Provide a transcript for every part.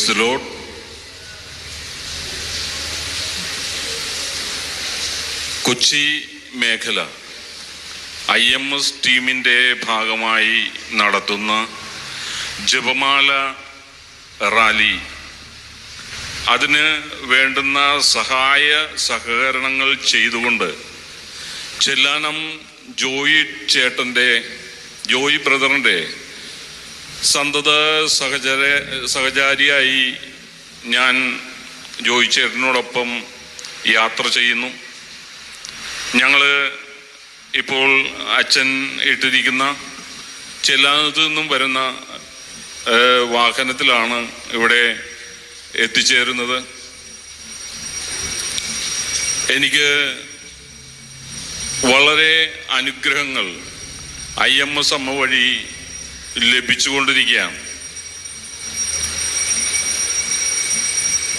Praise the load Kochi മേഖല I M S ടീമിന്റെ ഭാഗമായി നടത്തുന്ന ജപമാല റാലി. അതിന് വേണ്ടുന്ന സഹായ സഹകരണങ്ങൾ ചെയ്തുകൊണ്ട് ചെല്ലാനം ജോയി ചേട്ടന്റെ ജോയി ബ്രദറിന്റെ സന്തത സഹചര സഹചാരിയായി ഞാൻ ജോയി ചേട്ടനോടൊപ്പം യാത്ര ചെയ്യുന്നു. ഞങ്ങൾ ഇപ്പോൾ അച്ഛൻ ഇട്ടിരിക്കുന്ന ചെല്ലാനത്തു നിന്നും വരുന്ന വാഹനത്തിലാണ് ഇവിടെ എത്തിച്ചേരുന്നത്. എനിക്ക് വളരെ അനുഗ്രഹങ്ങൾ ഐ എം എസ് അമ്മ വഴി ലഭിച്ചുകൊണ്ടിരിക്കുകയാണ്.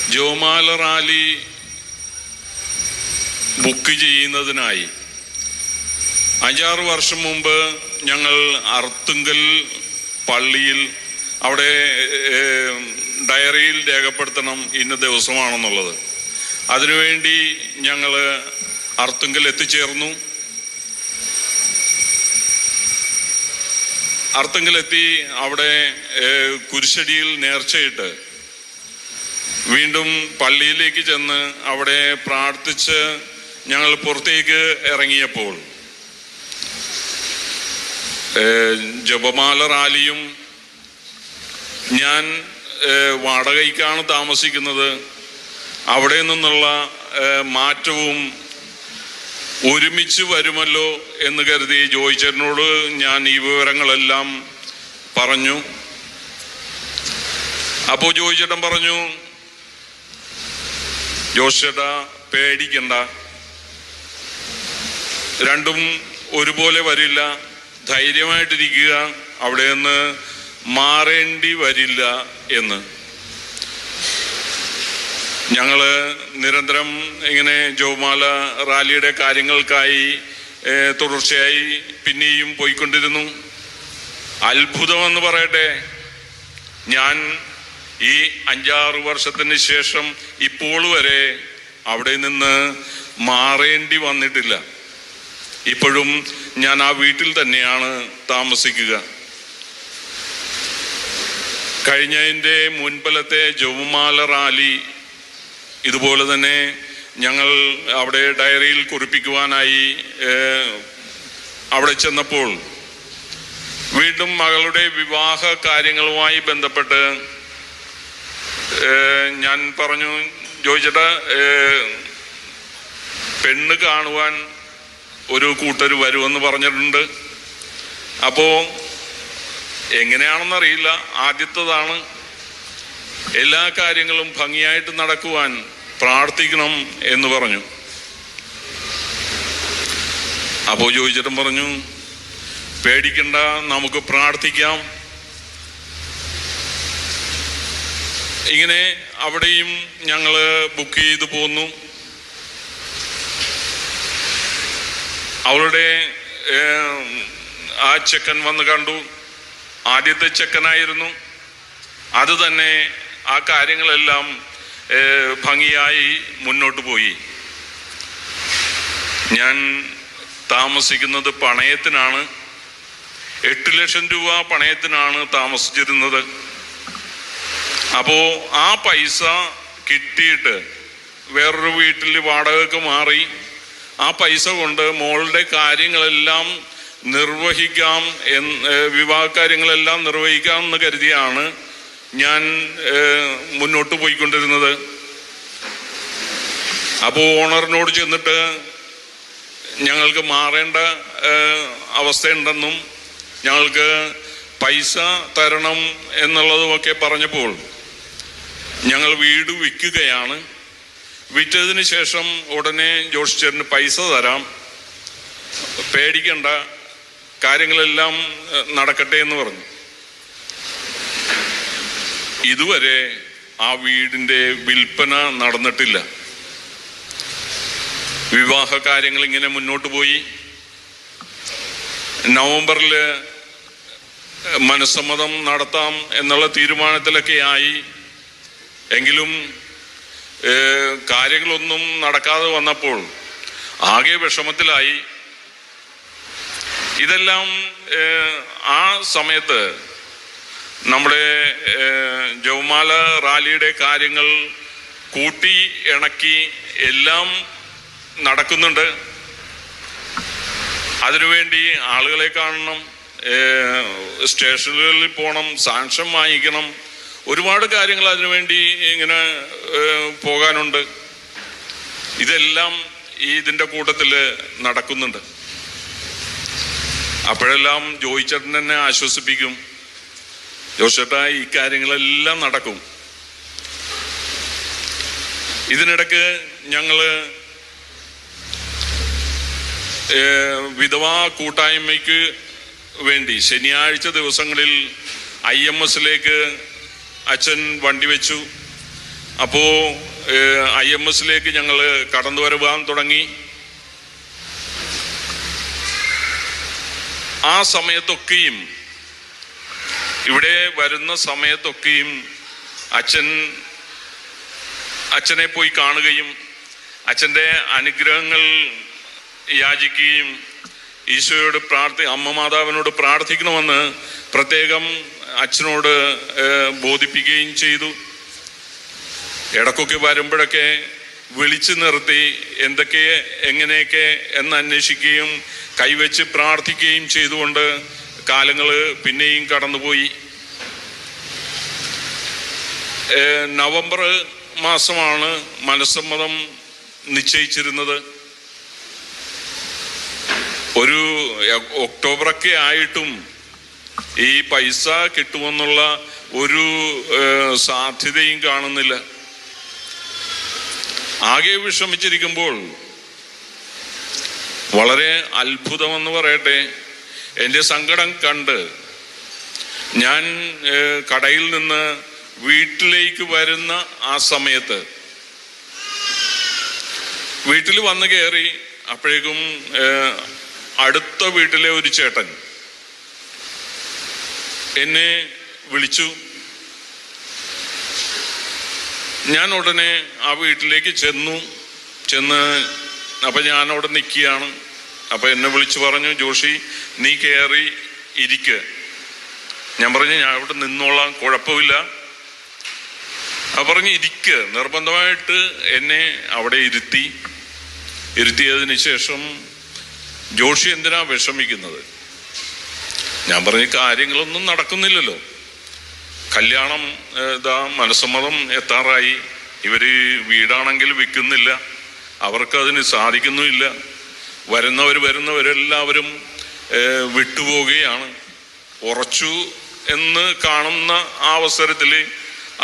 ജോമാല റാലി ബുക്ക് ചെയ്യുന്നതിനായി അഞ്ചാറ് വർഷം മുമ്പ് ഞങ്ങൾ അർത്തുങ്കൽ പള്ളിയിൽ അവിടെ ഡയറിയിൽ രേഖപ്പെടുത്തണം ഇന്ന ദിവസമാണെന്നുള്ളത്. അതിനുവേണ്ടി ഞങ്ങൾ അർത്തുങ്കൽ എത്തിച്ചേർന്നു. അർത്തുങ്കലെത്തി അവിടെ കുരിശടിയിൽ നേർച്ചയിട്ട് വീണ്ടും പള്ളിയിലേക്ക് ചെന്ന് അവിടെ പ്രാർത്ഥിച്ച് ഞങ്ങൾ പുറത്തേക്ക് ഇറങ്ങിയപ്പോൾ ജപമാല റാലിയും ഞാൻ വാടകയ്ക്കാണ് താമസിക്കുന്നത്. അവിടെ നിന്നുള്ള മാറ്റവും ഒരുമിച്ച് വരുമല്ലോ എന്ന് കരുതി ജോയിച്ചേട്ടനോട് ഞാൻ ഈ വിവരങ്ങളെല്ലാം പറഞ്ഞു. അപ്പോൾ ജോയിച്ചേട്ടൻ പറഞ്ഞു ജോഷേട്ടാ പേടിക്കണ്ട. രണ്ടും ഒരുപോലെ വരില്ല. ധൈര്യമായിട്ടിരിക്കുക. അവിടെ നിന്ന് മാറേണ്ടി വരില്ല എന്ന്. ഞങ്ങൾ നിരന്തരം ഇങ്ങനെ ജോമാല റാലിയുടെ കാര്യങ്ങൾക്കായി തുടർച്ചയായി പിന്നെയും പോയിക്കൊണ്ടിരുന്നു. അത്ഭുതമെന്ന് പറയട്ടെ ഞാൻ ഈ അഞ്ചാറ് വർഷത്തിന് ശേഷം ഇപ്പോൾ വരെ അവിടെ നിന്ന് മാറേണ്ടി വന്നിട്ടില്ല. ഇപ്പോഴും ഞാൻ ആ വീട്ടിൽ തന്നെയാണ് താമസിക്കുക. കഴിഞ്ഞതിന്റെ മുൻപലത്തെ ജോമാല റാലി ഇതുപോലെ തന്നെ ഞങ്ങൾ അവിടെ ഡയറിയിൽ കുറിപ്പിക്കുവാനായി അവിടെ ചെന്നപ്പോൾ വീണ്ടും മകളുടെ വിവാഹ കാര്യങ്ങളുമായി ബന്ധപ്പെട്ട് ഞാൻ പറഞ്ഞു ചോദിച്ചിട്ട് പെണ്ണ് കാണുവാൻ ഒരു കൂട്ടർ വരുമെന്ന് പറഞ്ഞിട്ടുണ്ട്. അപ്പോൾ എങ്ങനെയാണെന്നറിയില്ല. ആദ്യത്തതാണ് എല്ലാ കാര്യങ്ങളും ഭംഗിയായിട്ട് നടക്കുവാൻ പ്രാർത്ഥിക്കണം എന്ന് പറഞ്ഞു. അപ്പോൾ ചോദിച്ചിട്ടും പറഞ്ഞു പേടിക്കണ്ട നമുക്ക് പ്രാർത്ഥിക്കാം. ഇങ്ങനെ അവിടെയും ഞങ്ങൾ ബുക്ക് ചെയ്തു പോന്നു. അവളുടെ ആ ചെക്കൻ വന്ന് കണ്ടു. ആദ്യത്തെ ചെക്കനായിരുന്നു. അത് തന്നെ ആ കാര്യങ്ങളെല്ലാം ഭംഗിയായി മുന്നോട്ട് പോയി. ഞാൻ താമസിക്കുന്നത് പണയത്തിനാണ്. എട്ട് ലക്ഷം രൂപ പണയത്തിനാണ് താമസിച്ചിരുന്നത്. അപ്പോൾ ആ പൈസ കിട്ടിയിട്ട് വേറൊരു വീട്ടിൽ വാടകയ്ക്ക് മാറി. ആ പൈസ കൊണ്ട് മോളുടെ കാര്യങ്ങളെല്ലാം നിർവഹിക്കാം എന്ന് വിവാഹ കാര്യങ്ങളെല്ലാം നിർവഹിക്കാം എന്ന് കരുതിയാണ് ഞാൻ മുന്നോട്ട് പോയിക്കൊണ്ടിരുന്നത്. അപ്പോൾ ഓണറിനോട് ചെന്നിട്ട് ഞങ്ങൾക്ക് മാറേണ്ട അവസ്ഥയുണ്ടെന്നും ഞങ്ങൾക്ക് പൈസ തരണം എന്നുള്ളതുമൊക്കെ പറഞ്ഞപ്പോൾ ഞങ്ങൾ വീട് വിൽക്കുകയാണ്. വിറ്റതിന് ശേഷം ഉടനെ ജോഷി പൈസ തരാം. പേടിക്കണ്ട കാര്യങ്ങളെല്ലാം നടക്കട്ടെ എന്ന് പറഞ്ഞു. ഇതുവരെ ആ വീടിന്റെ വിൽപ്പന നടന്നിട്ടില്ല. വിവാഹ കാര്യങ്ങൾ ഇങ്ങനെ മുന്നോട്ട് പോയി. നവംബറിൽ മനസ്സമ്മതം നടത്താം എന്നുള്ള തീരുമാനത്തിലൊക്കെ ആയി. എങ്കിലും കാര്യങ്ങളൊന്നും നടക്കാതെ വന്നപ്പോൾ ആകെ വിഷമത്തിലായി. ഇതെല്ലാം ആ സമയത്ത് നമ്മുടെ ജവമാല റാലിയുടെ കാര്യങ്ങൾ കൂട്ടി ഇണക്കി എല്ലാം നടക്കുന്നുണ്ട്. അതിനുവേണ്ടി ആളുകളെ കാണണം സ്റ്റേഷനുകളിൽ പോകണം സാക്ഷ്യം വാങ്ങിക്കണം. ഒരുപാട് കാര്യങ്ങൾ അതിനുവേണ്ടി ഇങ്ങനെ പോകാനുണ്ട്. ഇതെല്ലാം ഈ ഇതിന്റെ കൂട്ടത്തിൽ നടക്കുന്നുണ്ട്. അപ്പോഴെല്ലാം ജോയിച്ചേട്ടൻ തന്നെ ആശ്വസിപ്പിക്കും. ജോസേട്ടാ ഈ കാര്യങ്ങളെല്ലാം നടക്കും. ഇതിനിടക്ക് ഞങ്ങൾ വിധവാ കൂട്ടായ്മയ്ക്ക് വേണ്ടി ശനിയാഴ്ച ദിവസങ്ങളിൽ ഐ എം എസിലേക്ക് അച്ഛൻ വണ്ടി വെച്ചു. അപ്പോൾ ഐ എം എസിലേക്ക് ഞങ്ങൾ കടന്നു വരുവാൻ തുടങ്ങി. ആ സമയത്തൊക്കെയും ഇവിടെ വരുന്ന സമയത്തൊക്കെയും അച്ഛൻ അച്ഛനെ പോയി കാണുകയും അച്ഛന്റെ അനുഗ്രഹങ്ങൾ യാചിക്കുകയും ഈശോയോട് പ്രാർത്ഥി അമ്മ മാതാവിനോട് പ്രാർത്ഥിക്കണമെന്ന് പ്രത്യേകം അച്ഛനോട് ബോധിപ്പിക്കുകയും ചെയ്തു. ഇടക്കൊക്കെ വരുമ്പോഴൊക്കെ വിളിച്ചു നിർത്തി എന്തൊക്കെ എങ്ങനെയൊക്കെ എന്ന് അന്വേഷിക്കുകയും കൈവച്ച് പ്രാർത്ഥിക്കുകയും ചെയ്തുകൊണ്ട് കാലങ്ങൾ പിന്നെയും കടന്നുപോയി. നവംബർ മാസമാണ് മനസ്സമ്മതം നിശ്ചയിച്ചിരുന്നത്. ഒരു ഒക്ടോബറൊക്കെ ആയിട്ടും ഈ പൈസ കിട്ടുമെന്നുള്ള ഒരു സാധ്യതയും കാണുന്നില്ല. ആകെ വിഷമിച്ചിരിക്കുമ്പോൾ വളരെ അത്ഭുതമെന്ന് പറയട്ടെ എന്റെ സങ്കടം കണ്ട് ഞാൻ കടയിൽ നിന്ന് വീട്ടിലേക്ക് വരുന്ന ആ സമയത്ത് വീട്ടിൽ വന്ന് കയറി അപ്പോഴേക്കും അടുത്ത വീട്ടിലെ ഒരു ചേട്ടൻ എന്നെ വിളിച്ചു. ഞാൻ ഉടനെ ആ വീട്ടിലേക്ക് ചെന്നു. ചെന്ന് അപ്പൊ ഞാൻ അവിടെ നിൽക്കുകയാണ്. അപ്പൊ എന്നെ വിളിച്ചു പറഞ്ഞു ജോഷി നീ കയറി ഇരിക്ക. ഞാൻ പറഞ്ഞു ഞാൻ അവിടെ നിന്നോളാം കുഴപ്പമില്ല. പറഞ്ഞു ഇരിക്ക്. നിർബന്ധമായിട്ട് എന്നെ അവിടെ ഇരുത്തി. ഇരുത്തിയതിന് ശേഷം ജോഷി എന്തിനാ വിഷമിക്കുന്നത്? ഞാൻ പറഞ്ഞ കാര്യങ്ങളൊന്നും നടക്കുന്നില്ലല്ലോ. കല്യാണം ഇതാ മനസ്സമ്മതം എത്താറായി. ഇവർ വീടാണെങ്കിൽ വിൽക്കുന്നില്ല. അവർക്ക് അതിന് സാധിക്കുന്നുമില്ല. വരുന്നവർ വരുന്നവരെല്ലാവരും വിട്ടുപോവുകയാണ്. ഉറച്ചു എന്ന് കാണുന്ന ആ അവസരത്തിൽ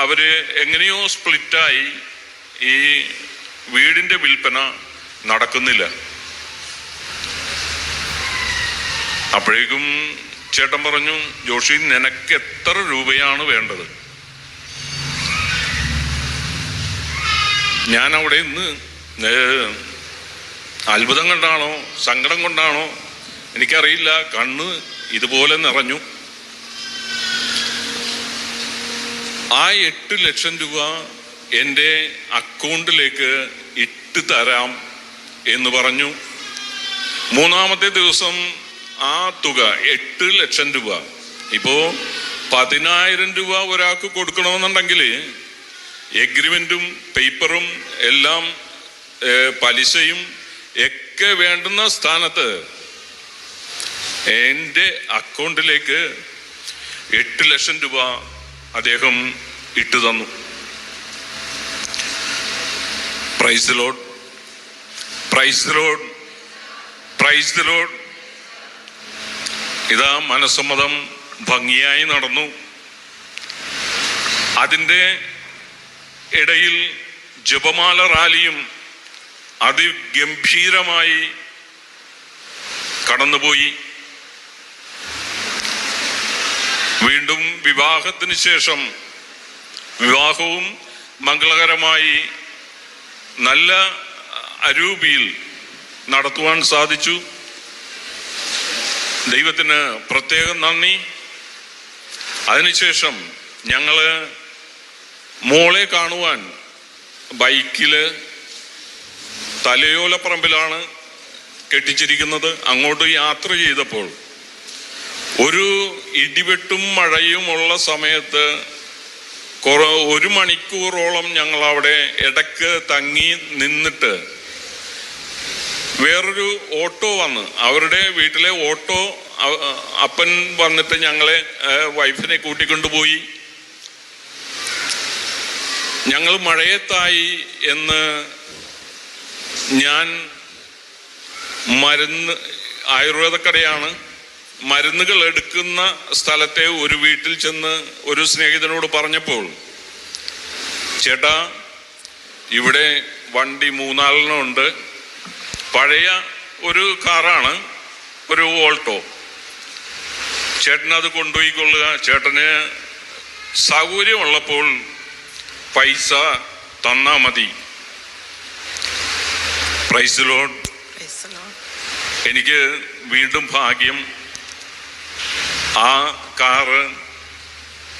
അവർ എങ്ങനെയോ സ്പ്ലിറ്റായി ഈ വീടിന്റെ വിൽപ്പന നടക്കുന്നില്ല. അപ്പോഴേക്കും ചേട്ടൻ പറഞ്ഞു ജോഷി നിനക്ക് എത്ര രൂപയാണ് വേണ്ടത്? ഞാൻ അവിടെ ഇന്ന് അത്ഭുതം കൊണ്ടാണോ സങ്കടം കൊണ്ടാണോ എനിക്കറിയില്ല. കണ്ണ് ഇതുപോലെ നിറഞ്ഞു. ആ എട്ട് ലക്ഷം രൂപ എന്റെ അക്കൗണ്ടിലേക്ക് ഇട്ട് തരാം എന്ന് പറഞ്ഞു. മൂന്നാമത്തെ ദിവസം ആ തുക എട്ട് ലക്ഷം രൂപ. ഇപ്പോ പതിനായിരം രൂപ ഒരാൾക്ക് കൊടുക്കണമെന്നുണ്ടെങ്കിൽ എഗ്രിമെന്റും പേപ്പറും എല്ലാം പലിശയും ഒക്കെ വേണ്ടുന്ന സ്ഥാനത്ത് എന്റെ അക്കൗണ്ടിലേക്ക് എട്ട് ലക്ഷം രൂപ അദ്ദേഹം ഇട്ടു തന്നു. Praise Lord praise Lord praise Lord ഇതാ മനസ്സമ്മതം ഭംഗിയായി നടന്നു. അതിന്റെ ഇടയിൽ ജപമാല റാലിയും അതിഗംഭീരമായി കടന്നുപോയി. വീണ്ടും വിവാഹത്തിന് ശേഷം വിവാഹവും മംഗളകരമായി നല്ല അരൂപിയിൽ നടത്തുവാൻ സാധിച്ചു. ദൈവത്തിന് പ്രത്യേകം നന്ദി. അതിനുശേഷം ഞങ്ങൾ മോളെ കാണുവാൻ ബൈക്കിൽ തലയോലപ്പറമ്പിലാണ് കെട്ടിച്ചിരിക്കുന്നത്. അങ്ങോട്ട് യാത്ര ചെയ്തപ്പോൾ ഒരു ഇടിവെട്ടും മഴയും ഉള്ള സമയത്ത് കുറ ഒരു മണിക്കൂറോളം ഞങ്ങൾ അവിടെ ഇടയ്ക്ക് തങ്ങി നിന്നിട്ട് വേറൊരു ഓട്ടോ വന്ന്. അവരുടെ വീട്ടിലെ ഓട്ടോ അപ്പൻ വന്നിട്ട് ഞങ്ങളെ വൈഫിനെ കൂട്ടിക്കൊണ്ടുപോയി ഞങ്ങൾ മഴയത്തായി എന്ന് ഞാൻ മരുന്ന് ആയുർവേദ കടയാണ് മരുന്നുകൾ എടുക്കുന്ന സ്ഥലത്തെ ഒരു വീട്ടിൽ ചെന്ന് ഒരു സ്നേഹിതനോട് പറഞ്ഞപ്പോൾ ചേട്ടാ ഇവിടെ വണ്ടി മൂന്നാലെണ്ണം ഉണ്ട്. പഴയ ഒരു കാറാണ് ഒരു ഓൾട്ടോ. ചേട്ടൻ അത് കൊണ്ടുപോയിക്കൊള്ളുക. ചേട്ടന് സൗകര്യമുള്ളപ്പോൾ പൈസ തന്നാ മതി. Praise Lord. എനിക്ക് വീണ്ടും ഭാഗ്യം ആ കാറ്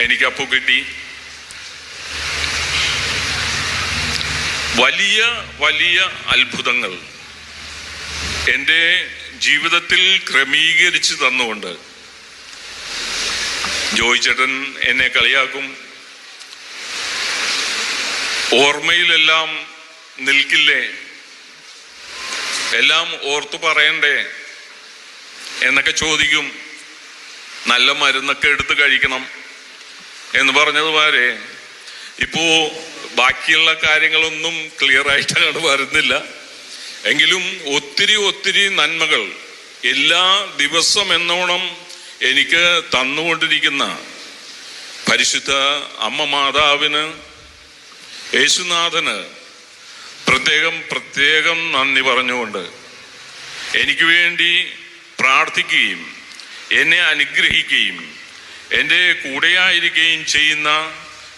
എനിക്ക് അപ്പോൾ കിട്ടി. വലിയ വലിയ അത്ഭുതങ്ങൾ എന്റെ ജീവിതത്തിൽ ക്രമീകരിച്ച് തന്നുകൊണ്ട് ജോയ് ചേട്ടൻ എന്നെ കളിയാക്കും. ഓർമ്മയിലെല്ലാം നിൽക്കില്ലേ? എല്ലാം ഓർത്തു പറയണ്ടേ? എന്നൊക്കെ ചോദിക്കും. നല്ല മരുന്നൊക്കെ എടുത്ത് കഴിക്കണം എന്ന് പറഞ്ഞതുമാരെ ഇപ്പോ ബാക്കിയുള്ള കാര്യങ്ങളൊന്നും ക്ലിയർ ആയിട്ട് അങ്ങോട്ട് വരുന്നില്ല. എങ്കിലും ഒത്തിരി ഒത്തിരി നന്മകൾ എല്ലാ ദിവസം എന്നോണം എനിക്ക് തന്നുകൊണ്ടിരിക്കുന്ന പരിശുദ്ധ അമ്മ മാതാവിന് യേശുനാഥന് പ്രത്യേകം പ്രത്യേകം നന്ദി പറഞ്ഞുകൊണ്ട് എനിക്ക് വേണ്ടി പ്രാർത്ഥിക്കുകയും എന്നെ അനുഗ്രഹിക്കുകയും എന്റെ കൂടെയായിരിക്കുകയും ചെയ്യുന്ന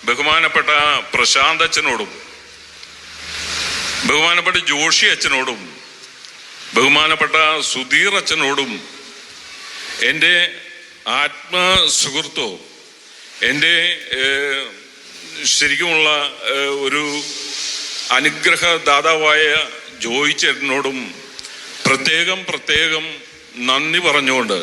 ബഹുമാനപ്പെട്ട പ്രശാന്ത് അച്ഛനോടും ബഹുമാനപ്പെട്ട ജോഷി അച്ഛനോടും ബഹുമാനപ്പെട്ട സുധീർ അച്ഛനോടും എന്റെ ആത്മസുഹൃത്തോ എന്റെ ശരിക്കുമുള്ള ഒരു അനുഗ്രഹ ദാതാവായ ജോയി ചേട്ടനോടും പ്രത്യേകം പ്രത്യേകം നന്ദി പറഞ്ഞുകൊണ്ട്